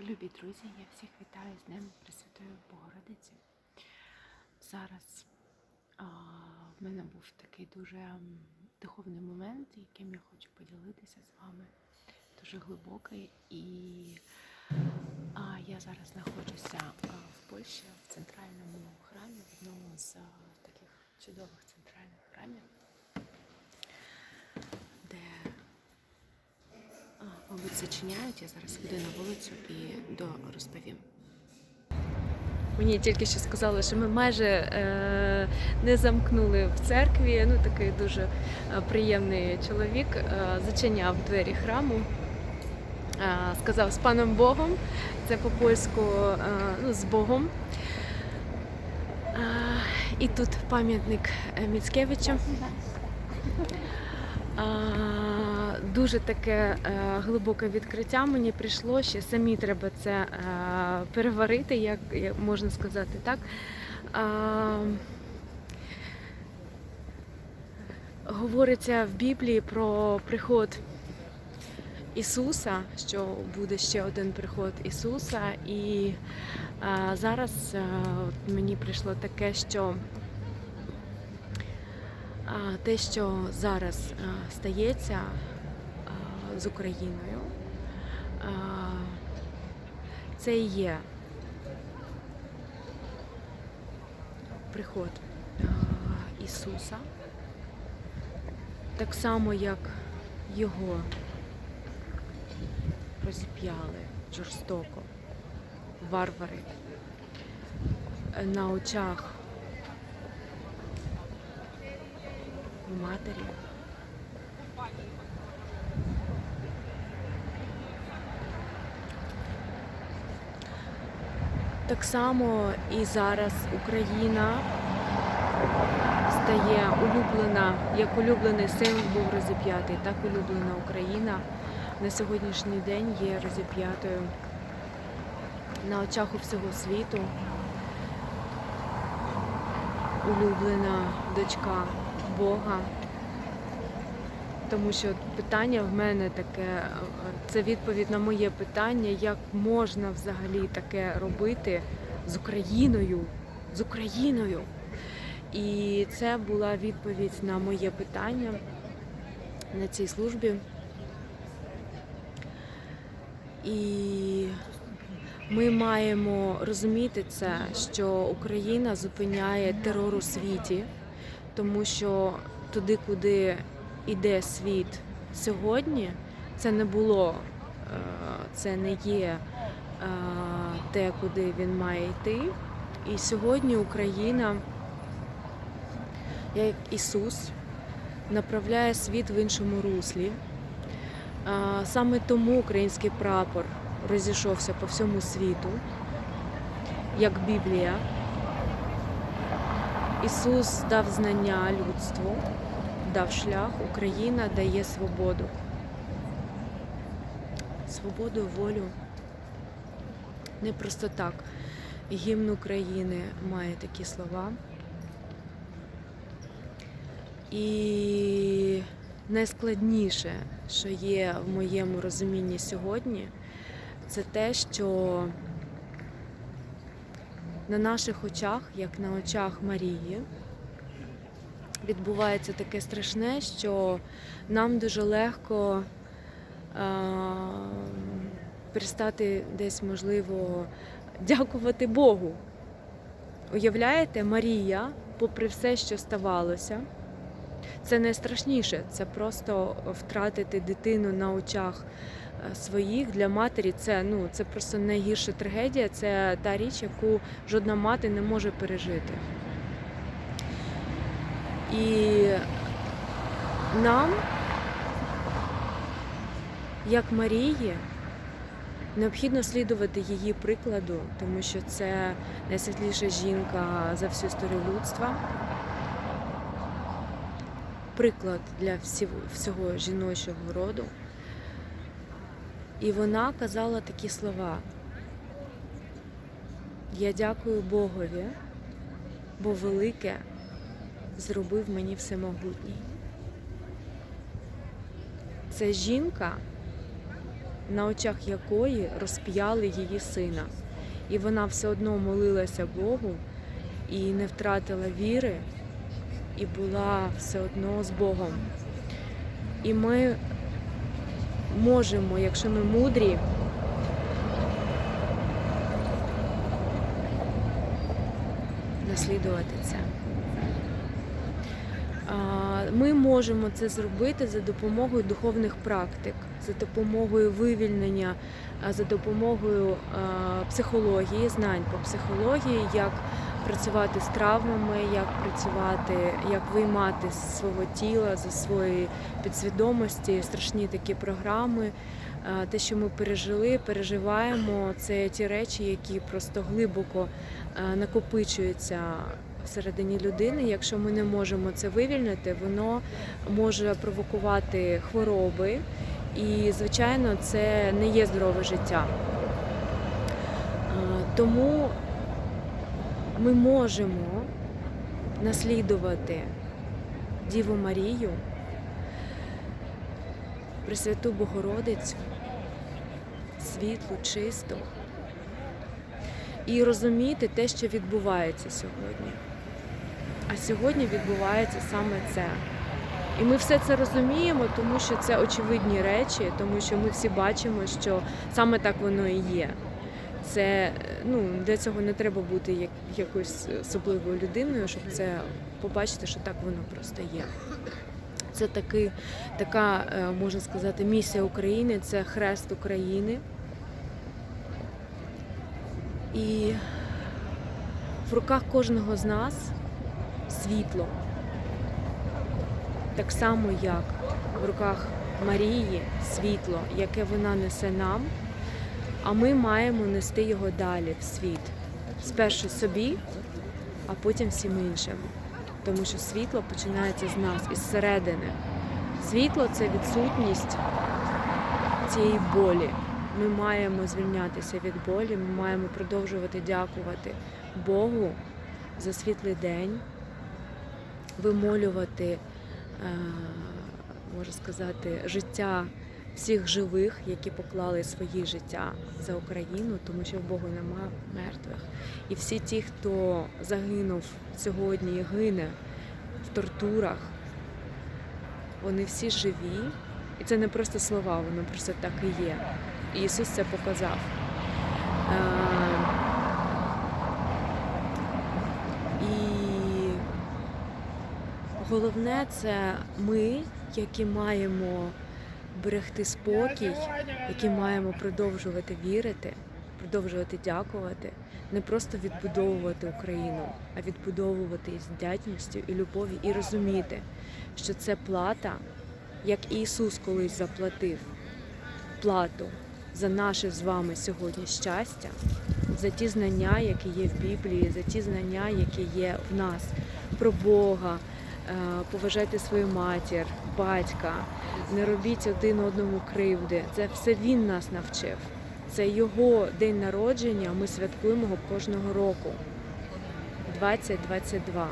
Любі друзі, я всіх вітаю з Днем Пресвятої Богородиці. Зараз а, в мене був такий дуже духовний момент, яким я хочу поділитися з вами. Дуже глибокий. І а, я зараз знаходжуся в Польщі в центральному храмі, в одному з таких чудових центральних храмів, де а, Мабуть, зачиняють. Я зараз вийду на вулицю і розповім. Мені тільки що сказали, що ми майже е, не замкнули в церкві. Ну такий дуже е, приємний чоловік е, зачиняв двері храму. Е, сказав з паном Богом, це по польську е, ну, з Богом. Е, і тут пам'ятник е, Міцкевича. А, дуже таке е, глибоке відкриття мені прийшло. Ще самі треба це е, переварити, як, можна сказати так. А, говориться в Біблії про приход Ісуса, що буде ще один приход Ісуса. І а, зараз е, от мені прийшло таке, що а, те, що зараз а, стається а, з Україною, це і є приход Ісуса, так само, як його розіп'яли жорстоко, варвари на очах матері. Так само і зараз Україна стає улюблена, як улюблений син був розіп'ятий, так улюблена Україна на сьогоднішній день є розіп'ятою на очах у всього світу. Улюблена дочка Бога. Тому що питання в мене таке, це відповідь на моє питання, як можна взагалі таке робити з Україною, з Україною. І це була відповідь на моє питання на цій службі. І ми маємо розуміти це, що Україна зупиняє терор у світі, тому що туди, куди йде світ сьогодні, це не було, е, це не є е, те, куди він має йти. І сьогодні Україна, як Ісус, направляє світ в іншому руслі. Е, Саме тому український прапор розійшовся по всьому світу, як Біблія. Ісус дав знання людству, дав шлях, Україна дає свободу. Свободу, волю. Не просто так. Гімн України має такі слова. І найскладніше, що є в моєму розумінні сьогодні, це те, що на наших очах, як на очах Марії, відбувається таке страшне, що нам дуже легко е- перестати десь, можливо, дякувати Богу. Уявляєте, Марія, попри все, що ставалося, це найстрашніше. Це просто втратити дитину на очах е, своїх для матері. Це ну це просто найгірша трагедія. Це та річ, яку жодна мати не може пережити. І нам, як Марії, необхідно слідувати її прикладу, тому що це найсвітліша жінка за всю історію людства приклад для всього, жіночого роду. І вона казала такі слова. Я дякую Богові, бо велике зробив мені всемогутній. Це жінка, на очах якої розп'яли її сина. І вона все одно молилася Богу і не втратила віри, і була все одно з Богом. І ми можемо, якщо ми мудрі, наслідувати це. Ми можемо це зробити за допомогою духовних практик, за допомогою вивільнення, за допомогою психології, знань по психології, як працювати з травмами, як працювати, як виймати з свого тіла, зі своєї підсвідомості страшні такі програми. Те, що ми пережили, переживаємо, це ті речі, які просто глибоко накопичуються всередині людини. Якщо ми не можемо це вивільнити, воно може провокувати хвороби, і, звичайно, це не є здорове життя. Тому ми можемо наслідувати Діву Марію, Пресвяту Богородицю, світлу, чисту і розуміти те, що відбувається сьогодні. А сьогодні відбувається саме це. І ми все це розуміємо, тому що це очевидні речі, тому що ми всі бачимо, що саме так воно і є. Це ну для цього не треба бути як якоюсь особливою людиною, щоб це побачити, що так воно просто є. Це таки, така, е, можна сказати, місія України, це хрест України. І в руках кожного з нас світло. Так само, як в руках Марії світло, яке вона несе нам, а ми маємо нести його далі в світ. Спершу собі, а потім всім іншим. Тому що світло починається з нас, із середини. Світло це відсутність цієї болі. Ми маємо звільнятися від болі, ми маємо продовжувати дякувати Богу за світлий день, вимолювати, е, можна сказати, життя всіх живих, які поклали свої життя за Україну, тому що в Богу нема мертвих. І всі ті, хто загинув сьогодні і гине в тортурах, вони всі живі. І це не просто слова, воно просто так і є. І Ісус це показав. Е, І головне це ми, які маємо берегти спокій, які маємо продовжувати вірити, продовжувати дякувати, не просто відбудовувати Україну, а відбудовувати її з вдячністю і любов'ю, і розуміти, що це плата, як Ісус колись заплатив плату за наше з вами сьогодні щастя, за ті знання, які є в Біблії, за ті знання, які є в нас про Бога. Е, Поважайте свою матір, батька, не робіть один одному кривди. Це все він нас навчив. Це його день народження. Ми святкуємо кожного року. 2022.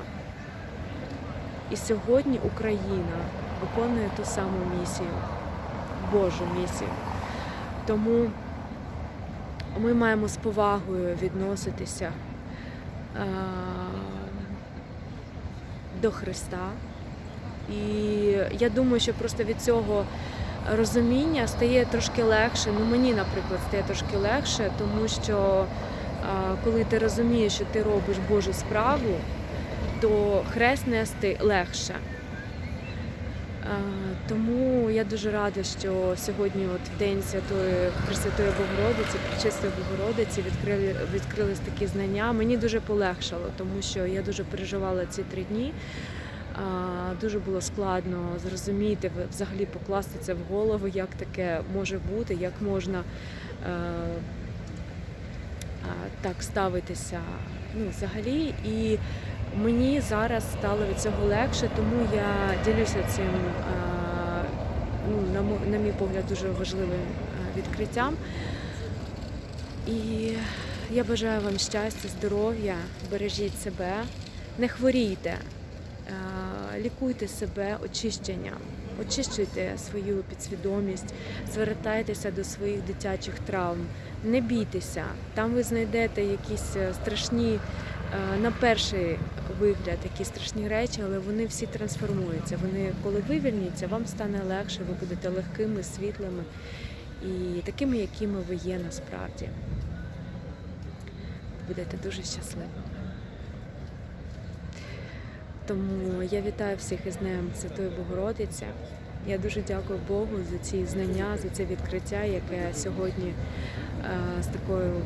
І сьогодні Україна виконує ту саму місію, Божу місію. Тому ми маємо з повагою відноситися е, до Христа. І я думаю, що просто від цього розуміння стає трошки легше. Ну мені, наприклад, стає трошки легше, тому що коли ти розумієш, що ти робиш Божу справу, то хрест нести легше. Е, Тому я дуже рада, що сьогодні, от в день Святої Пресвятої Богородиці, Пречистої Богородиці, відкрили відкрились такі знання. Мені дуже полегшало, тому що я дуже переживала ці три дні. Дуже було складно зрозуміти, взагалі покласти це в голову, як таке може бути, як можна е, так ставитися ну, взагалі. І Мені зараз стало від цього легше, тому я ділюся цим, ну, на, мій погляд, дуже важливим відкриттям. І я бажаю вам щастя, здоров'я, бережіть себе, не хворійте, лікуйте себе очищенням. Очищуйте свою підсвідомість, звертайтеся до своїх дитячих травм, не бійтеся. Там ви знайдете якісь е, страшні, е, на перший вигляд, якісь страшні речі, але вони всі трансформуються. Вони, коли вивільняться, вам стане легше, ви будете легкими, світлими і такими, якими ви є насправді. Будете дуже щасливими. Тому я вітаю всіх із Днем Святої Богородиці. Я дуже дякую Богу за ці знання, за це відкриття, яке сьогодні е, з такою е,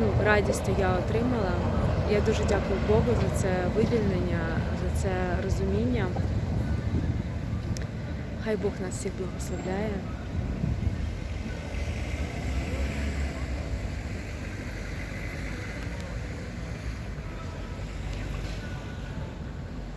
ну, радістю я отримала. Я дуже дякую Богу за це вивільнення, за це розуміння. Хай Бог нас всіх благословляє.